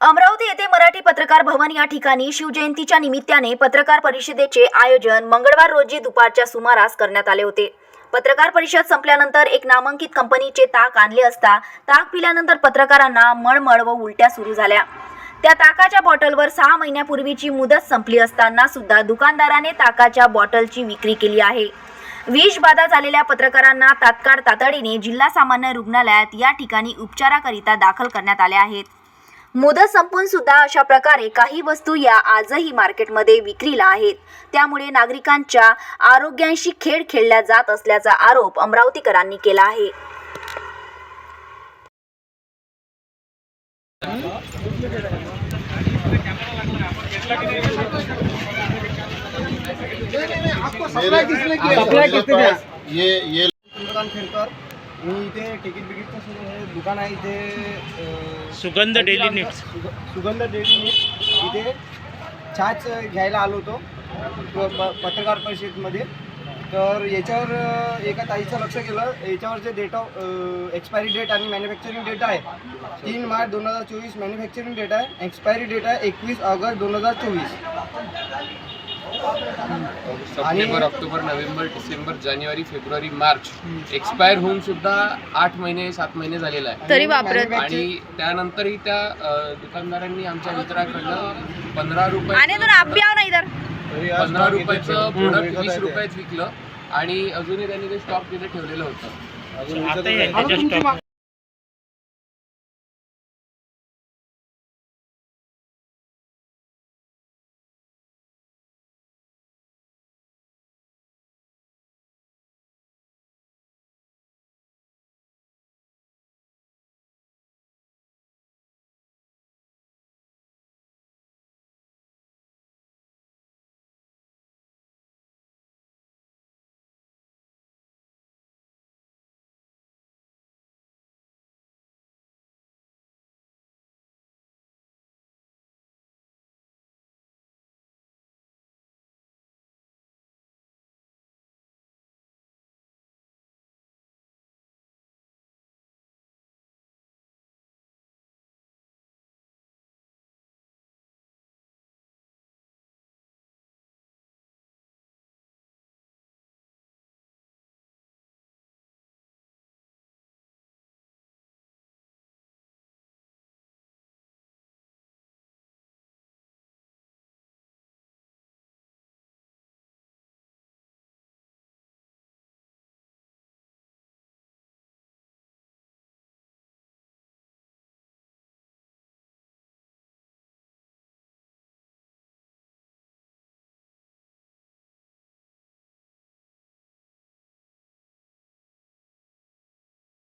अमरावती येथे मराठी पत्रकार भवन या ठिकाणी शिवजयंतीच्या निमित्ताने पत्रकार परिषदेचे आयोजन मंगळवार रोजी दुपारच्या सुमारास करण्यात आले होते. पत्रकार परिषद संपल्यानंतर एक नामांकित कंपनीचे ताक आणले असता ताक पिल्यानंतर पत्रकारांना मळमळ व उलट्या सुरू झाल्या. त्या ताकाच्या बॉटलवर सहा महिन्यापूर्वीची मुदत संपली असताना सुद्धा दुकानदाराने ताकाच्या बॉटलची विक्री केली आहे. विषबाधा झालेल्या पत्रकारांना तात्काळ तातडीने जिल्हा सामान्य रुग्णालयात या ठिकाणी उपचाराकरिता दाखल करण्यात आल्या आहेत. मुदत संपून सुद्धा अशा प्रकारे काही वस्तू या आजही मार्केटमध्ये विक्रीला आहेत. त्यामुळे नागरिकांच्या आरोग्यांशी खेळ खेळला जात असल्याचा आरोप अमरावतीकरांनी केला आहे. सप्लाय किसने किया ये ये चंद्रकांत खेडकर मी इथे तिकीट बिकीटचं सु- हे दुकान आहे इथे सुगंध डेली. सुग- सुगंध डेली नीड्स इथे छाच घ्यायला आलो होतो. प- प- पत्रकार परिषदेमध्ये. तर याच्यावर एका ताईचं लक्ष केलं याच्यावर जे डेट ऑफ एक्सपायरी डेट आणि मॅन्युफॅक्चरिंग डेट आहे तीन मार्च दोन हजार चोवीस मॅन्युफॅक्चरिंग डेट आहे. एक्सपायरी डेट आहे एकवीस ऑगस्ट दोन हजार चोवीस. सप्टेंबर ऑक्टोबर नोव्हेंबर डिसेंबर जानेवारी फेब्रुवारी मार्च एक्सपायर होऊन सुद्धा आठ महिने सात महिने झालेला आहे. तरी वापरत आणि त्यानंतरही त्या अ, दुकानदारांनी आमच्या मित्राकडनं पंधरा रुपये आणि तर आप भी आओ ना इधर. पंधरा रुपयाचं प्रोडक्ट वीस रुपयात विकलं आणि अजूनही त्यांनी ते स्टॉक तिथे ठेवलेलं होतं. आता हे त्याच्या स्टॉक